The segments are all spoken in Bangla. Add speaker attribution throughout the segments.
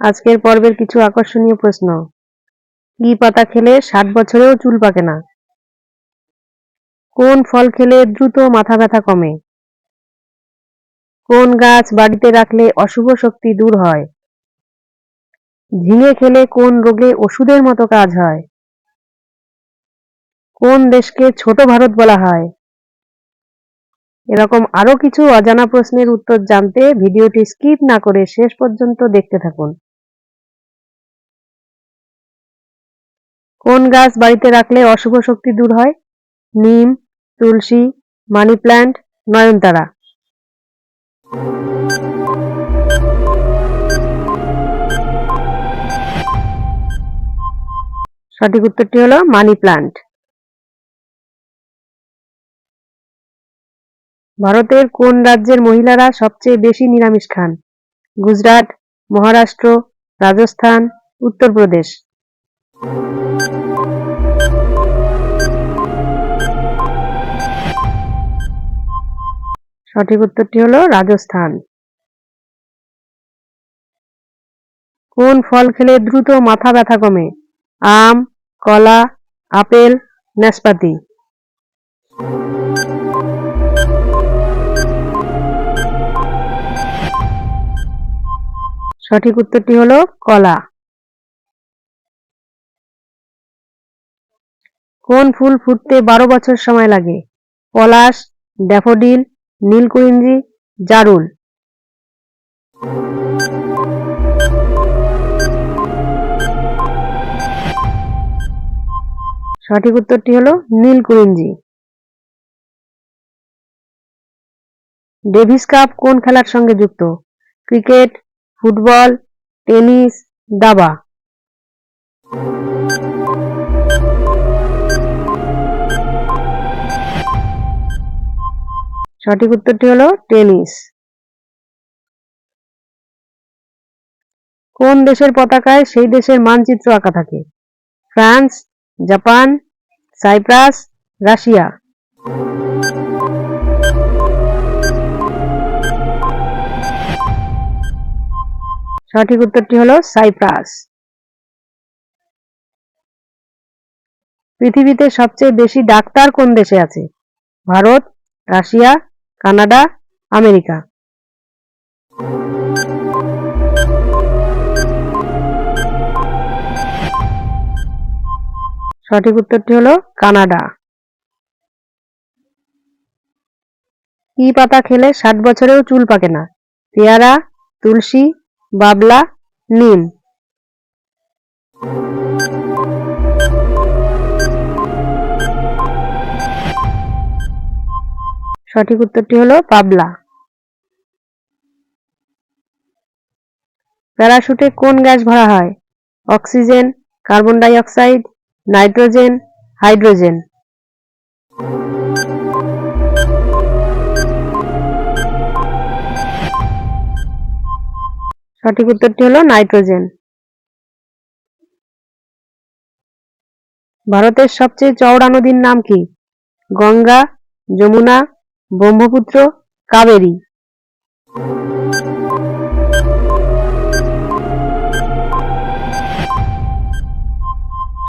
Speaker 1: আজকের পর্বের কিছু আকর্ষণীয় প্রশ্ন। কি পাতা খেলে ষাট বছরেও চুল পাকে না? কোন ফল খেলে দ্রুত মাথা ব্যথা কমে? কোন গাছ বাড়িতে রাখলে অশুভ শক্তি দূর হয়? ঝিঙে খেলে কোন রোগে ওষুধের মতো কাজ হয়? কোন দেশকে ছোট ভারত বলা হয়? এরকম আরও কিছু অজানা প্রশ্নের উত্তর জানতে ভিডিওটি স্কিপ না করে শেষ পর্যন্ত দেখতে থাকুন। কোন গাছ বাড়িতে রাখলে অশুভ শক্তি দূর হয়? নিম, তুলসী, মানি প্ল্যান্ট, নয়নতারা। সঠিক উত্তরটি হলো মানি প্ল্যান্ট। ভারতের কোন রাজ্যের মহিলারা সবচেয়ে বেশি নিরামিষ খান? গুজরাট, মহারাষ্ট্র, রাজস্থান, উত্তরপ্রদেশ। সঠিক উত্তরটি হলো রাজস্থান। কোন ফল খেলে দ্রুত মাথা ব্যথা কমে? আম, কলা, আপেল, নাশপাতি। সঠিক উত্তরটি হলো কলা। কোন ফুল ফুটতে বারো বছর সময় লাগে? পলাশ, ড্যাফোডিল নীলকুরিঞ্জি জারুল। সঠিক উত্তরটি হলো নীলকুরিঞ্জি ডেভিস কাপ কোন খেলার সঙ্গে যুক্ত? ক্রিকেট ফুটবল, টেনিস, দাবা। সঠিক উত্তরটি হলো টেনিস। কোন দেশের পতাকায় সেই দেশের মানচিত্র আঁকা থাকে? France, Japan, Cyprus, Russia. সঠিক উত্তরটি হলো সাইপ্রাস। পৃথিবীতে সবচেয়ে বেশি ডাক্তার কোন দেশে আছে? Bharat, Russia, Canada, America. সঠিক উত্তরটি হলো কানাডা। কি পাতা খেলে ষাট বছরেও চুল পাকে না? পেয়ারা, তুলসী বাবলা, নিম। সঠিক উত্তরটি হলো পাবলা প্যারাশুটে কোন গ্যাস ভরা হয়? Oxygen, carbon dioxide nitrogen, hydrogen. সঠিক উত্তরটি হলো নাইট্রোজেন। ভারতের সবচেয়ে চওড়া নদীর নাম কি? গঙ্গা, যমুনা, ব্রহ্মপুত্র, কাবেরী।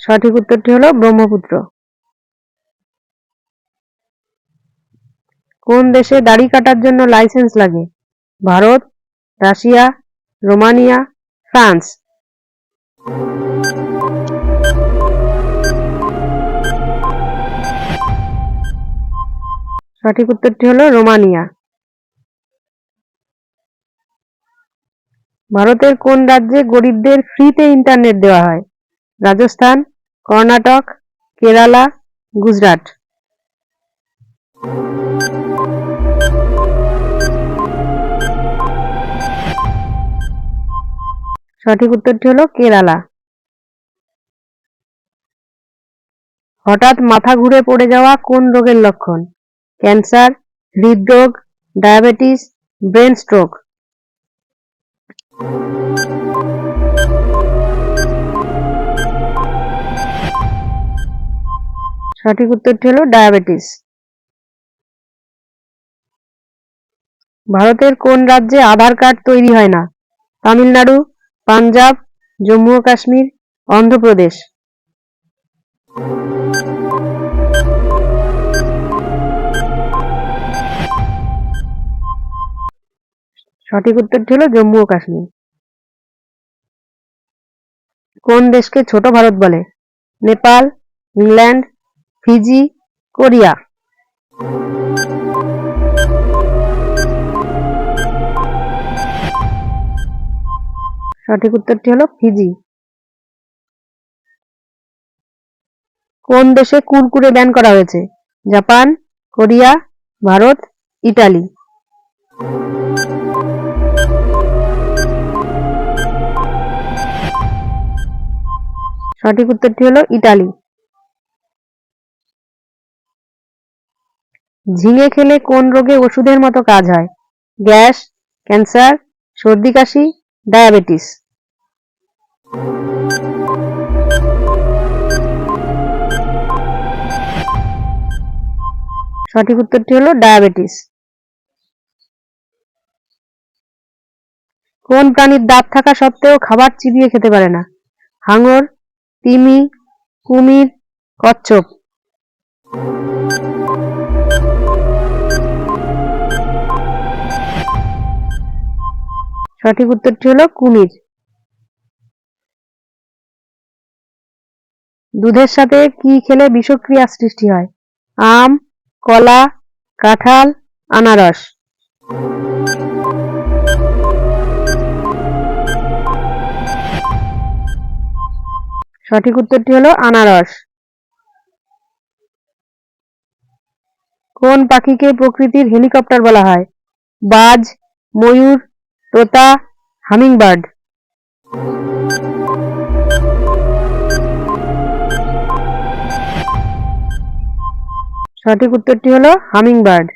Speaker 1: সঠিক উত্তরটি হলো ব্রহ্মপুত্র। কোন দেশে দাড়ি কাটার জন্য লাইসেন্স লাগে? Bharat, Russia Romania, France. সঠিক উত্তরটি হলো রোমানিয়া। ভারতের কোন রাজ্যে গরিবদের ফ্রিতে ইন্টারনেট দেওয়া হয়? রাজস্থান, কর্ণাটক, কেরালা, গুজরাট। সঠিক উত্তরটি হলো কেরালা। হঠাৎ মাথা ঘুরে পড়ে যাওয়া কোন রোগের লক্ষণ? ক্যান্সার, হৃদরোগ, ডায়াবেটিস, ব্রেন স্ট্রোক। সঠিক উত্তরটি হলো ডায়াবেটিস। ভারতের কোন রাজ্যে আধার কার্ড তৈরি হয় না? তামিলনাড়ু পাঞ্জাব, জম্মু ও কাশ্মীর, অন্ধ্রপ্রদেশ। সঠিক উত্তরটি হলো জম্মু ও কাশ্মীর। কোন দেশকে ছোট ভারত বলে? Nepal, England, Fiji, Korea. সঠিক উত্তরটি হলো ফিজি। কোন দেশে কুরকুরে ব্যান করা হয়েছে? Japan, Korea, Bharat, Italy. সঠিক উত্তরটি হলো ইটালি। ঝিঙে খেলে কোন রোগে ওষুধের মতো কাজ হয়? গ্যাস, ক্যান্সার, সর্দি, কাশি, ডায়াবেটিস। সঠিক উত্তরটি হলো ডায়াবেটিস। কোন প্রাণীর দাঁত থাকা সত্ত্বেও খাবার চিবিয়ে খেতে পারে না? হাঙর, তিমি, কুমির, কচ্ছপ। সঠিক উত্তরটি হলো কুমির। দুধের সাথে কি খেলে বিষক্রিয়া সৃষ্টি হয়? আম, কলা, কাঁঠাল, আনারস। সঠিক উত্তরটি হলো আনারস। কোন পাখিকে প্রকৃতির হেলিকপ্টার বলা হয়? বাজ, ময়ূর, তোতা, হামিংবার্ড। সঠিক উত্তরটি হলো হামিংবার্ড